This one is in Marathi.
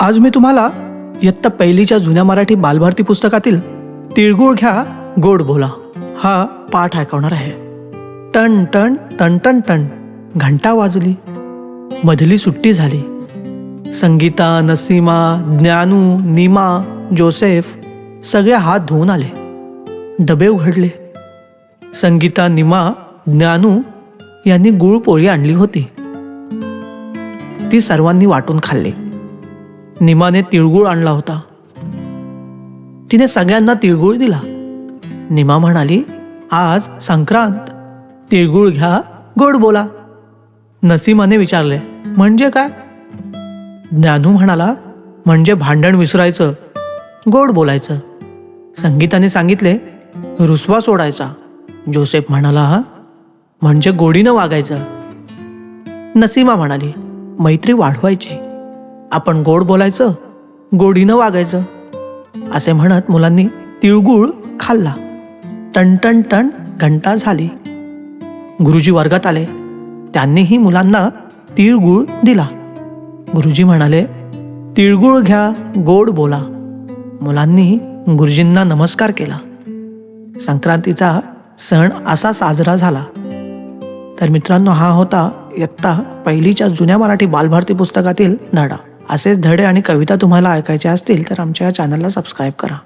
आज मी तुम्हाला इयत्ता पहिलीच्या जुन्या मराठी बालभारती पुस्तकातील तिळगुळ घ्या गोड बोला हा पाठ ऐकवणार आहे. टन टन टन टन टन घंटा वाजली मधली सुट्टी झाली. संगीता नसीमा ज्ञानू नीमा जोसेफ सगळे हात धुवून आले. डबे उघडले. संगीता निमा ज्ञानू यांनी गुळ पोळी आणली होती. ती सर्वांनी वाटून खाल्ली. निमाने तिळगुळ आणला होता. तिने सगळ्यांना तिळगुळ दिला. निमा म्हणाली आज संक्रांत. तिळगुळ घ्या गोड बोला. नसीमाने विचारले म्हणजे काय? ज्ञानू म्हणाला म्हणजे भांडण विसरायचं गोड बोलायचं. संगीताने सांगितले रुसवा सोडायचा. जोसेफ म्हणाला म्हणजे गोडीनं वागायचं. नसीमा म्हणाली मैत्री वाढवायची. आपण गोड बोलायचं गोडीनं वागायचं. असे म्हणत मुलांनी तिळगुळ खाल्ला. टन टन टन घंटा झाली. गुरुजी वर्गात आले. त्यांनीही मुलांना तिळगुळ दिला. गुरुजी म्हणाले तिळगुळ घ्या गोड बोला. मुलांनी गुरुजींना नमस्कार केला. संक्रांतीचा सण असा साजरा झाला. तर मित्रांनो हा होता इयत्ता पहिलीच्या जुन्या मराठी बालभारती पुस्तकातील धडा असेच धडे आणि कविता तुम्हाला ऐकायच्या असतील तर आमच्या या चॅनलला सबस्क्राईब करा.